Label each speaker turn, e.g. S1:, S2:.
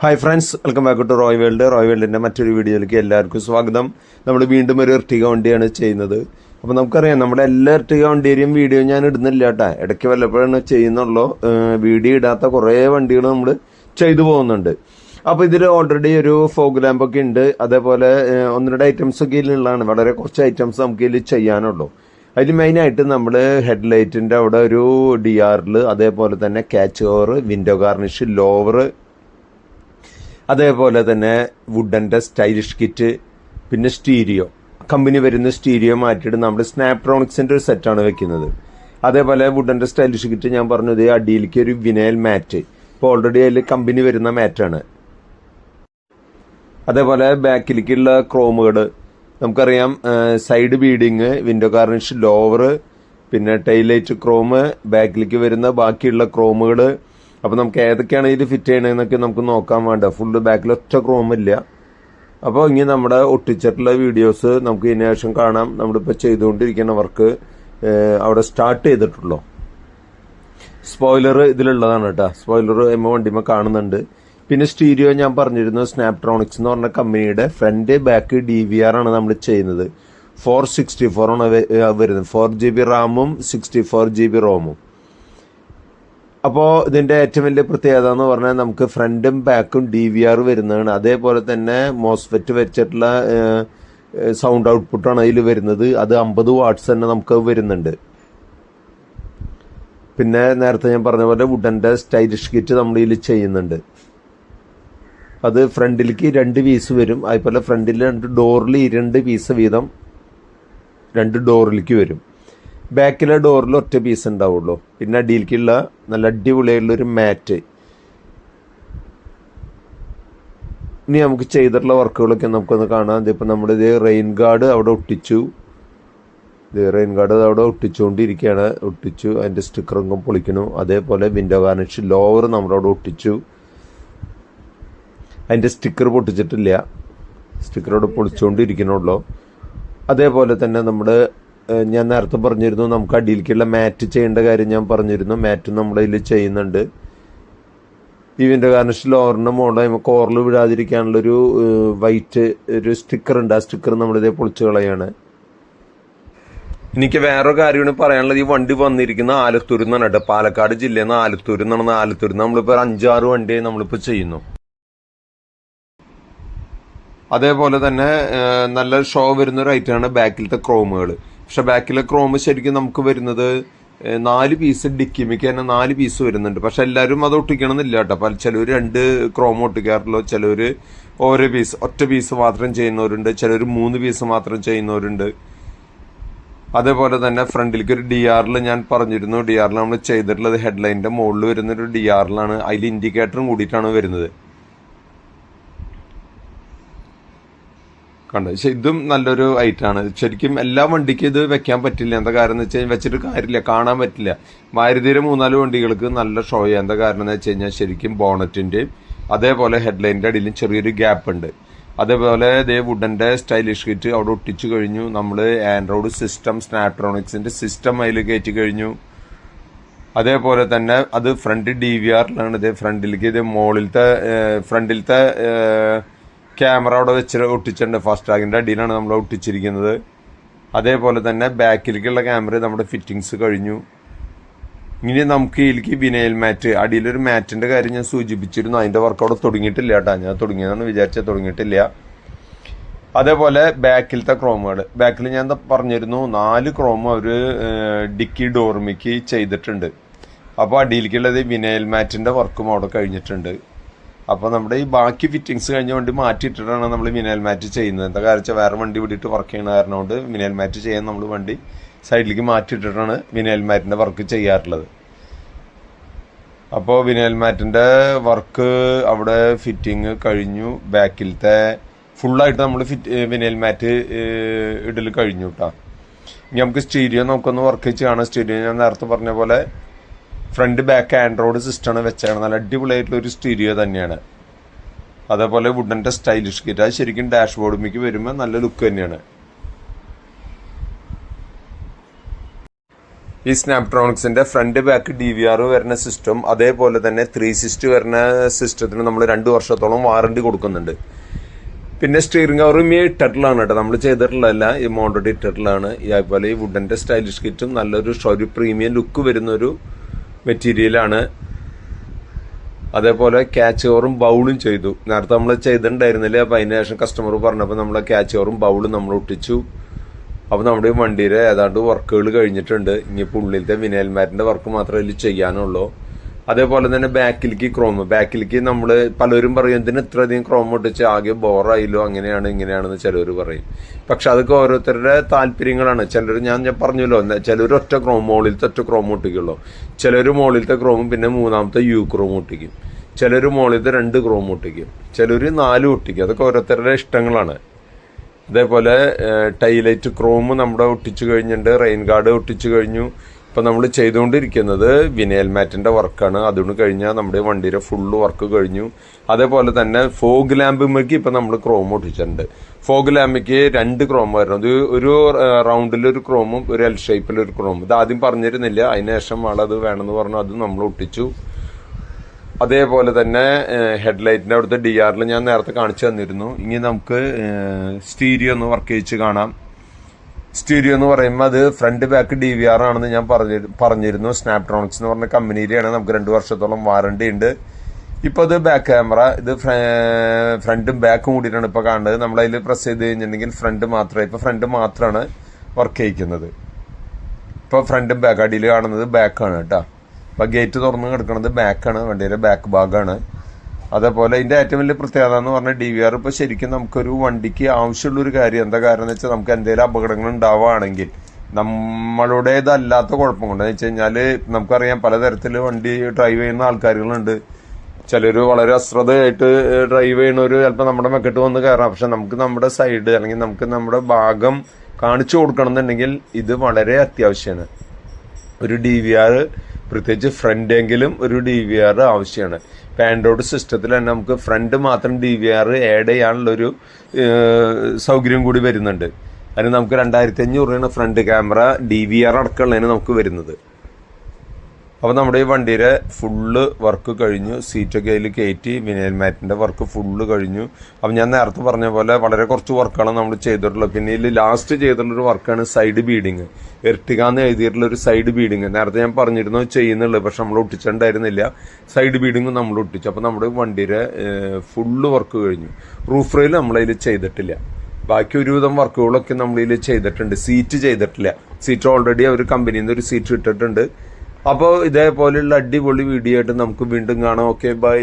S1: Hi friends welcome back to Roy world Roy വേൾഡിന്റെ മറ്റൊരു വീഡിയോയിലേക്ക് എല്ലാവർക്കും സ്വാഗതം. നമ്മൾ വീണ്ടും ഒരു ഇർട്ടിക വണ്ടിയാണ് ചെയ്യുന്നത്. അപ്പോൾ നമുക്കറിയാം നമ്മുടെ എല്ലാ ഇർട്ടിക വണ്ടിയുടെയും വീഡിയോ ഞാൻ ഇടുന്നില്ല കേട്ടാ. ഇടയ്ക്ക് വല്ലപ്പോഴാണ് ചെയ്യുന്നുള്ളൂ. വീഡിയോ ഇടാത്ത കുറേ വണ്ടികൾ നമ്മൾ ചെയ്തു പോകുന്നുണ്ട്. അപ്പോൾ ഇതിൽ ഓൾറെഡി ഒരു ഫോഗ് ലാമ്പൊക്കെ ഉണ്ട്. അതേപോലെ ഒന്ന് രണ്ട് ഐറ്റംസ് ഒക്കെ ഇതിലുള്ളതാണ്. വളരെ കുറച്ച് ഐറ്റംസ് നമുക്ക് ഇതിൽ ചെയ്യാനുള്ളൂ. അതിൽ മെയിനായിട്ട് നമ്മൾ ഹെഡ് ഹെഡ്ലൈറ്റിന്റെ അവിടെ ഒരു ഡി ആറിൽ അതേപോലെ തന്നെ catch cover window garnish lower അതേപോലെ തന്നെ വുഡന്റെ സ്റ്റൈലിഷ് കിറ്റ് പിന്നെ സ്റ്റീരിയോ കമ്പനി വരുന്ന സ്റ്റീരിയോ മാറ്റിയിട്ട് നമ്മൾ സ്നാപ്ട്രോണിക്സിന്റെ ഒരു സെറ്റാണ് വെക്കുന്നത്. അതേപോലെ വുഡന്റെ സ്റ്റൈലിഷ് കിറ്റ് ഞാൻ പറഞ്ഞത് അടിയിലേക്ക് ഒരു വിനയൽ മാറ്റ് ഇപ്പോൾ ഓൾറെഡി അതിൽ കമ്പനി വരുന്ന മാറ്റാണ് അതേപോലെ ബാക്കിലേക്കുള്ള ക്രോമുകൾ നമുക്കറിയാം side beading window garnish lower പിന്നെ ടൈലൈറ്റ് ക്രോം ബാക്കിലേക്ക് വരുന്ന ബാക്കിയുള്ള ക്രോമുകൾ അപ്പോൾ നമുക്ക് ഏതൊക്കെയാണ് ഇതിൽ ഫിറ്റ് ചെയ്യണതെന്നൊക്കെ നമുക്ക് നോക്കാൻ വേണ്ട. ഫുള്ള് ബാക്കിൽ ഒറ്റ ക്രോം ഇല്ല. അപ്പോൾ ഇനി നമ്മുടെ ഒട്ടിച്ചിട്ടുള്ള വീഡിയോസ് നമുക്ക് ഇതിന് ശേഷം കാണാം. നമ്മളിപ്പോൾ ചെയ്തുകൊണ്ടിരിക്കുന്ന വർക്ക് അവിടെ സ്റ്റാർട്ട് ചെയ്തിട്ടുള്ളൂ. സ്പോയിലർ ഇതിലുള്ളതാണ് കേട്ടോ. സ്പോയിലർ എമ്മ വണ്ടിമ കാണുന്നുണ്ട്. പിന്നെ സ്റ്റീരിയോ ഞാൻ പറഞ്ഞിരുന്നു സ്നാപ്ട്രോണിക്സ് എന്ന് പറഞ്ഞ കമ്പനിയുടെ front back D V R ആണ് നമ്മൾ ചെയ്യുന്നത്. ഫോർ സിക്സ്റ്റി ഫോർ ആണ് വരുന്നത്. ഫോർ ജി ബി റാമും സിക്സ്റ്റി ഫോർ ജി ബി റോമും അപ്പോൾ ഇതിന്റെ ഏറ്റവും വലിയ പ്രത്യേകത എന്ന് പറഞ്ഞാൽ നമുക്ക് ഫ്രണ്ടും ബാക്കും ഡി വി ആർ വരുന്നതാണ്. അതേപോലെ തന്നെ മോസ്ഫെറ്റ് വെച്ചിട്ടുള്ള സൗണ്ട് ഔട്ട്പുട്ടാണ് അതിൽ വരുന്നത്. അത് അമ്പത് വാട്ട്സ് തന്നെ നമുക്ക് വരുന്നുണ്ട്. പിന്നെ നേരത്തെ ഞാൻ പറഞ്ഞ പോലെ വുഡന്റെ സ്റ്റൈലിഷ് കിറ്റ് നമ്മൾ ഇതിൽ ചെയ്യുന്നുണ്ട്. അത് ഫ്രണ്ടിലേക്ക് രണ്ട് പീസ് വരും. അതുപോലെ ഫ്രണ്ടിൽ രണ്ട് ഡോറിൽ രണ്ട് പീസ് വീതം രണ്ട് ഡോറിലേക്ക് വരും. ബാക്കിലെ ഡോറിൽ ഒറ്റ പീസ് ഉണ്ടാവുള്ളൂ. പിന്നെ അടിയിലേക്കുള്ള നല്ല അടിപൊളിയുള്ള ഒരു മാറ്റ് ഇനി നമുക്ക് ചെയ്തിട്ടുള്ള വർക്കുകളൊക്കെ നമുക്കൊന്ന് കാണാം. ഇതിപ്പോൾ നമ്മുടെ ഇത് റെയിൻ ഗാർഡ് അവിടെ ഒട്ടിച്ചു. ഇത് റെയിൻ ഗാർഡ് അവിടെ ഒട്ടിച്ചുകൊണ്ടിരിക്കുകയാണ്. ഒട്ടിച്ചു അതിന്റെ സ്റ്റിക്കറും പൊളിക്കണു അതേപോലെ വിൻഡോ ഗാർണിഷ് ലോവർ നമ്മളവിടെ ഒട്ടിച്ചു. അതിന്റെ സ്റ്റിക്കർ പൊട്ടിച്ചിട്ടില്ല. സ്റ്റിക്കറോട് പൊളിച്ചുകൊണ്ടിരിക്കണുള്ളൂ. അതേപോലെ തന്നെ നമ്മുടെ ഞാൻ നേരത്തെ പറഞ്ഞിരുന്നു നമുക്ക് അടിയിലേക്കുള്ള മാറ്റ് ചെയ്യേണ്ട കാര്യം ഞാൻ പറഞ്ഞിരുന്നു. മാറ്റ് നമ്മുടെ ഇതിൽ ചെയ്യുന്നുണ്ട്. ഇതിന്റെ കാരണം ലോറിന്റെ നമുക്ക് കോറിൽ വിടാതിരിക്കാനുള്ളൊരു വൈറ്റ് ഒരു സ്റ്റിക്കർ ഉണ്ട്. ആ സ്റ്റിക്കർ നമ്മളിതേ പൊളിച്ച് കളയാണ്. എനിക്ക് വേറെ കാര്യമാണ് പറയാനുള്ളത്. ഈ വണ്ടി വന്നിരിക്കുന്ന ആലത്തൂരിൽ നിന്നാണ് കേട്ടോ. പാലക്കാട് ജില്ലയിൽ നിന്ന് ആലത്തൂരിൽ നിന്നാണ് ആലത്തൂരിൽ നമ്മളിപ്പോൾ ഒരു അഞ്ചാറ് വണ്ടി നമ്മളിപ്പോൾ ചെയ്യുന്നു. അതേപോലെ തന്നെ നല്ല ഷോ വരുന്ന ഒരു ഐറ്റമാണ് ബാക്കിലത്തെ ക്രോമുകൾ പക്ഷെ ബാക്കിലെ ക്രോമ് ശരിക്കും നമുക്ക് വരുന്നത് നാല് പീസ് ഡിക്കിമിക്ക് തന്നെ നാല് പീസ് വരുന്നുണ്ട്. പക്ഷെ എല്ലാവരും അത് ഒട്ടിക്കണമെന്നില്ല കേട്ടോ. പല ചിലവർ രണ്ട് ക്രോം ഒട്ടിക്കാറുള്ളൂ ചിലവർ ഓരോ പീസ് ഒറ്റ പീസ് മാത്രം ചെയ്യുന്നവരുണ്ട് ചിലർ മൂന്ന് പീസ് മാത്രം ചെയ്യുന്നവരുണ്ട്. അതേപോലെ തന്നെ ഫ്രണ്ടിലേക്ക് ഒരു ഡി ആറിൽ ഞാൻ പറഞ്ഞിരുന്നു ഡി ആറിൽ നമ്മൾ ചെയ്തിട്ടുള്ളത് ഹെഡ്ലൈനിന്റെ മുകളിൽ വരുന്നൊരു ഡി ആറിലാണ് അതിൽ ഇൻഡിക്കേറ്ററും കൂടിയിട്ടാണ് വരുന്നത്. കണ്ടത് പക്ഷെ ഇതും നല്ലൊരു ഐറ്റാണ് ശരിക്കും എല്ലാ വണ്ടിക്കും ഇത് വെക്കാൻ പറ്റില്ല. എന്താ കാരണം വെച്ച് കഴിഞ്ഞാൽ വെച്ചിട്ട് കാര്യമില്ല. കാണാൻ പറ്റില്ല. മാരുതിയുടെ മൂന്നാൽ വണ്ടികൾക്ക് നല്ല ഷോ ചെയ്യാം. എന്താ കാരണം എന്ന് വെച്ച് കഴിഞ്ഞാൽ ശരിക്കും ബോണറ്റിന്റെയും അതേപോലെ ഹെഡ്ലൈനിന്റെ അടിയിലും ചെറിയൊരു ഗ്യാപ്പ് ഉണ്ട്. അതേപോലെ ഇതേ വുഡന്റെ സ്റ്റൈലിഷ് കിറ്റ് അവിടെ ഒട്ടിച്ചു കഴിഞ്ഞു. നമ്മൾ ആൻഡ്രോയിഡ് സിസ്റ്റം സ്നാപ്ട്രോണിക്സിന്റെ സിസ്റ്റം അതിൽ കയറ്റി കഴിഞ്ഞു. അതേപോലെ തന്നെ അത് ഫ്രണ്ട് ഡി വി ആറിലാണ് ഇത് ഫ്രണ്ടിലേക്ക് ഇത് മുകളിലത്തെ ഫ്രണ്ടിലത്തെ ക്യാമറ അവിടെ വെച്ച് ഒട്ടിച്ചിട്ടുണ്ട്. ഫസ്റ്റ് ടാഗിന്റെ അടിയിലാണ് നമ്മൾ ഒട്ടിച്ചിരിക്കുന്നത്. അതേപോലെ തന്നെ ബാക്കിലേക്കുള്ള ക്യാമറ നമ്മുടെ ഫിറ്റിങ്സ് കഴിഞ്ഞു. ഇനി നമുക്ക് ഇതിലേക്ക് വിനയൽ മാറ്റ് അടിയിലൊരു മാറ്റിന്റെ കാര്യം ഞാൻ സൂചിപ്പിച്ചിരുന്നു. അതിന്റെ വർക്ക് അവിടെ തുടങ്ങിയിട്ടില്ല കേട്ടോ. ഞാൻ തുടങ്ങിയതെന്ന് വിചാരിച്ചാൽ തുടങ്ങിയിട്ടില്ല. അതേപോലെ ബാക്കിലത്തെ ക്രോമുകൾ ബാക്കിൽ ഞാൻ പറഞ്ഞിരുന്നു? നാല് ക്രോം അവർ ഡിക്കി ഡോർമിക്ക് ചെയ്തിട്ടുണ്ട്. അപ്പോൾ അടിയിലേക്കുള്ളത് വിനയൽ മാറ്റിന്റെ വർക്കും അവിടെ കഴിഞ്ഞിട്ടുണ്ട്. അപ്പോൾ നമ്മുടെ ഈ ബാക്കി ഫിറ്റിങ്സ് കഴിഞ്ഞ വണ്ടി മാറ്റിയിട്ടിട്ടാണ് നമ്മൾ മിനൽ മാറ്റ് ചെയ്യുന്നത്. എന്താ കാരണം വെച്ചാൽ വേറെ വണ്ടി വിട്ടിട്ട് വർക്ക് ചെയ്യുന്ന കാരണം കൊണ്ട് മിനൽ മാറ്റ് ചെയ്യാൻ നമ്മൾ വണ്ടി സൈഡിലേക്ക് മാറ്റിയിട്ടിട്ടാണ് മിനൽ മാറ്റിന്റെ വർക്ക് ചെയ്യാറുള്ളത്. അപ്പോൾ വിനൽ മാറ്റിന്റെ വർക്ക് അവിടെ ഫിറ്റിങ് കഴിഞ്ഞു. ബാക്കിലത്തെ ഫുള്ളായിട്ട് നമ്മൾ ഫിറ്റ് വിനൽ മാറ്റ് ഇടൽ കഴിഞ്ഞു കേട്ടോ ഇനി നമുക്ക് സ്റ്റീരിയോ നമുക്കൊന്ന് വർക്ക് ചെയ്യാണ് സ്റ്റീരിയോ ഞാൻ നേരത്തെ പറഞ്ഞ പോലെ ഫ്രണ്ട് ബാക്ക് ആൻഡ്രോയിഡ് സിസ്റ്റമാണ് വെച്ചാണ് നല്ല അടിപൊളിയായിട്ടുള്ള ഒരു സ്റ്റീരിയോ തന്നെയാണ്. അതേപോലെ വുഡന്റെ സ്റ്റൈലിഷ് കിറ്റ് അത് ശരിക്കും ഡാഷ്ബോർഡിലേക്ക് വരുമ്പോൾ നല്ല ലുക്ക് തന്നെയാണ്. ഈ സ്നാപ്ട്രോണിക്സിന്റെ front back D V R വരുന്ന സിസ്റ്റം അതേപോലെ തന്നെ ത്രീ സിസ്റ്റ് വരുന്ന സിസ്റ്റത്തിന് നമ്മൾ രണ്ട് വർഷത്തോളം വാറണ്ടി കൊടുക്കുന്നുണ്ട്. പിന്നെ സ്റ്റിയറിംഗ് കവറും ഈ ഇട്ടിട്ടുള്ളതാണ് കേട്ടോ. നമ്മൾ ചെയ്തിട്ടുള്ളതല്ല ഈ മോണ്ടഡ് ഇട്ടിട്ടുള്ളതാണ്. അതുപോലെ ഈ വുഡന്റെ സ്റ്റൈലിഷ് കിറ്റും നല്ലൊരു ഒരു പ്രീമിയം ലുക്ക് വരുന്ന ഒരു മെറ്റീരിയലാണ്. അതേപോലെ ക്യാച്ച് ഓവറും ബൗളും ചെയ്തു. നേരത്തെ നമ്മൾ ചെയ്തിട്ടുണ്ടായിരുന്നില്ല? അപ്പം അതിന് ശേഷം കസ്റ്റമർ പറഞ്ഞപ്പോൾ നമ്മൾ ക്യാച്ച് ഓവറും ബൗളും നമ്മൾ ഒട്ടിച്ചു. അപ്പോൾ നമ്മുടെ ഈ വണ്ടിയുടെ ഏതാണ്ട് വർക്കുകൾ കഴിഞ്ഞിട്ടുണ്ട്. ഇനിയിപ്പോൾ ഉള്ളിലത്തെ വിനയൽമാരിന്റെ വർക്ക് മാത്രമേ ഇതിൽ ചെയ്യാനുള്ളൂ. അതേപോലെ തന്നെ ബാക്കിലേക്ക് ക്രോം ബാക്കിലേക്ക് നമ്മൾ പലരും പറയും എന്തിനു ഇത്രയധികം ക്രോം ഒട്ടിച്ച് ആകെ ബോറായില്ലോ അങ്ങനെയാണ് ഇങ്ങനെയാണെന്ന് ചിലർ പറയും. പക്ഷെ അതൊക്കെ ഓരോരുത്തരുടെ താല്പര്യങ്ങളാണ്. ചിലർ ഞാൻ ഞാൻ പറഞ്ഞല്ലോ ചിലർ ഒറ്റ ക്രോം മുകളിലത്തെ ഒറ്റ ക്രോം ഒട്ടിക്കുള്ളൂ ചിലർ മുകളിലത്തെ ക്രോമും പിന്നെ മൂന്നാമത്തെ യു ക്രോം ഒട്ടിക്കും ചിലർ മുകളിലത്തെ രണ്ട് ക്രോം ഒട്ടിക്കും ചിലർ നാല് ഒട്ടിക്കും അതൊക്കെ ഓരോരുത്തരുടെ ഇഷ്ടങ്ങളാണ്. അതേപോലെ ടൈലൈറ്റ് ക്രോം നമ്മുടെ ഒട്ടിച്ചു കഴിഞ്ഞിട്ടുണ്ട് റെയിൻ ഗാർഡ് ഒട്ടിച്ചു കഴിഞ്ഞു. ഇപ്പൊ നമ്മൾ ചെയ്തുകൊണ്ടിരിക്കുന്നത് വിനയൽ മാറ്റിന്റെ വർക്കാണ്. അതുകൊണ്ട് കഴിഞ്ഞാൽ നമ്മുടെ വണ്ടിയുടെ ഫുള്ള് വർക്ക് കഴിഞ്ഞു. അതേപോലെ തന്നെ ഫോഗ് ലാമ്പുമ്മക്ക് ഇപ്പൊ നമ്മൾ ക്രോം ഒട്ടിച്ചിട്ടുണ്ട്. ഫോഗ് ലാമ്പിക്ക് രണ്ട് ക്രോം വരണം. ഇത് ഒരു റൗണ്ടിലൊരു ക്രോമും ഒരു എൽ ഷേപ്പിലൊരു ക്രോമും ഇത് ആദ്യം പറഞ്ഞിരുന്നില്ല. അതിനുശേഷം ആളത് വേണമെന്ന് പറഞ്ഞു. അത് നമ്മൾ ഒട്ടിച്ചു. അതേപോലെ തന്നെ ഹെഡ്ലൈറ്റിന്റെ അവിടുത്തെ ഡി ആറിൽ ഞാൻ നേരത്തെ കാണിച്ചു തന്നിരുന്നു. ഇനി നമുക്ക് സ്റ്റീരിയോ ഒന്ന് വർക്ക് ചെയ്ച്ച് കാണാം. സ്റ്റീരിയോ എന്ന് പറയുമ്പോൾ അത് front back D V R ആണെന്ന് ഞാൻ പറഞ്ഞി പറഞ്ഞിരുന്നു. സ്നാപ്ട്രോണിക്സ് എന്ന് പറഞ്ഞ കമ്പനിയിലാണ് നമുക്ക് രണ്ട് വർഷത്തോളം വാറണ്ടി ഉണ്ട്. ഇപ്പൊ അത് ബാക്ക് ക്യാമറ ഇത് ഫ്രണ്ടും ബാക്കും കൂടിയിട്ടാണ് ഇപ്പൊ കാണുന്നത്. നമ്മൾ അതിൽ പ്രസ് ചെയ്ത് കഴിഞ്ഞിട്ടുണ്ടെങ്കിൽ ഫ്രണ്ട് മാത്രമേ ഇപ്പൊ ഫ്രണ്ട് മാത്രമാണ് വർക്ക് ചെയ്യിക്കുന്നത്. ഇപ്പൊ ഫ്രണ്ടും ബാക്ക് അടിയിൽ കാണുന്നത് ബാക്കാണ് കേട്ടോ. അപ്പൊ ഗേറ്റ് തുറന്ന് കിടക്കുന്നത് ബാക്കാണ് വണ്ടിയുടെ ബാക്ക് ഭാഗമാണ് അതേപോലെ ഇതിന്റെ ഏറ്റവും വലിയ പ്രത്യേകത എന്ന് പറഞ്ഞാൽ ഡി വി ആർ ഇപ്പൊ ശരിക്കും നമുക്കൊരു വണ്ടിക്ക് ആവശ്യമുള്ള ഒരു കാര്യം എന്താ കാരണം എന്ന് വെച്ചാൽ നമുക്ക് എന്തെങ്കിലും അപകടങ്ങൾ ഉണ്ടാവുകയാണെങ്കിൽ നമ്മളുടേതല്ലാത്ത കുഴപ്പം കൊണ്ട് വെച്ച് കഴിഞ്ഞാൽ നമുക്കറിയാം പലതരത്തിൽ വണ്ടി ഡ്രൈവ് ചെയ്യുന്ന ആൾക്കാരുകളുണ്ട്. ചിലർ വളരെ അശ്രദ്ധയായിട്ട് ഡ്രൈവ് ചെയ്യണവർ ചിലപ്പോൾ നമ്മുടെ മെക്കെട്ട് വന്ന് കയറാം. പക്ഷെ നമുക്ക് നമ്മുടെ സൈഡ് അല്ലെങ്കിൽ നമുക്ക് നമ്മുടെ ഭാഗം കാണിച്ചു കൊടുക്കണം എന്നുണ്ടെങ്കിൽ ഇത് വളരെ അത്യാവശ്യമാണ് ഒരു ഡി വി ആർ പ്രത്യേകിച്ച് ഫ്രണ്ട് എങ്കിലും ഒരു ഡി വി ആർ ആവശ്യമാണ്. ഇപ്പം ആൻഡ്രോയിഡ് സിസ്റ്റത്തിൽ തന്നെ നമുക്ക് ഫ്രണ്ട് മാത്രം ഡി വി ആർ ആഡ് ചെയ്യാനുള്ളൊരു സൗകര്യം കൂടി വരുന്നുണ്ട്. അതിന് നമുക്ക് രണ്ടായിരത്തി അഞ്ഞൂറ് രൂപയാണ് front camera D V R അടക്കമുള്ളതിന് നമുക്ക് വരുന്നത്. അപ്പോൾ നമ്മുടെ ഈ വണ്ടിയുടെ ഫുള്ള് വർക്ക് കഴിഞ്ഞു. സീറ്റൊക്കെ അതിൽ കയറ്റി വിനയൽ മാറ്റിന്റെ വർക്ക് ഫുള്ള് കഴിഞ്ഞു. അപ്പം ഞാൻ നേരത്തെ പറഞ്ഞ പോലെ വളരെ കുറച്ച് വർക്കാണ് നമ്മൾ ചെയ്തിട്ടുള്ളത്. പിന്നെ ഇതിൽ ലാസ്റ്റ് ചെയ്തിട്ടുള്ള ഒരു വർക്കാണ് സൈഡ് ബീഡിങ് എർട്ടികാന്ന് എഴുതിയിട്ടുള്ള ഒരു സൈഡ് ബീഡിങ് നേരത്തെ ഞാൻ പറഞ്ഞിരുന്നു ചെയ്യുന്നുള്ളൂ പക്ഷെ നമ്മൾ ഒട്ടിച്ചിട്ടുണ്ടായിരുന്നില്ല. സൈഡ് ബീഡിങ് നമ്മൾ ഒട്ടിച്ചു. അപ്പോൾ നമ്മുടെ വണ്ടിയുടെ ഫുള്ള് വർക്ക് കഴിഞ്ഞു. റൂഫ് റെയിൽ നമ്മളതിൽ ചെയ്തിട്ടില്ല. ബാക്കി ഒരുവിധം വർക്കുകളൊക്കെ നമ്മളിതിൽ ചെയ്തിട്ടുണ്ട്. സീറ്റ് ചെയ്തിട്ടില്ല. സീറ്റ് ഓൾറെഡി അവർ കമ്പനിയിൽ നിന്ന് ഒരു സീറ്റ് ഇട്ടിട്ടുണ്ട്. അപ്പോൾ ഇതേപോലെയുള്ള അടിപൊളി വീഡിയോ ആയിട്ട് നമുക്ക് വീണ്ടും കാണാം. Okay bye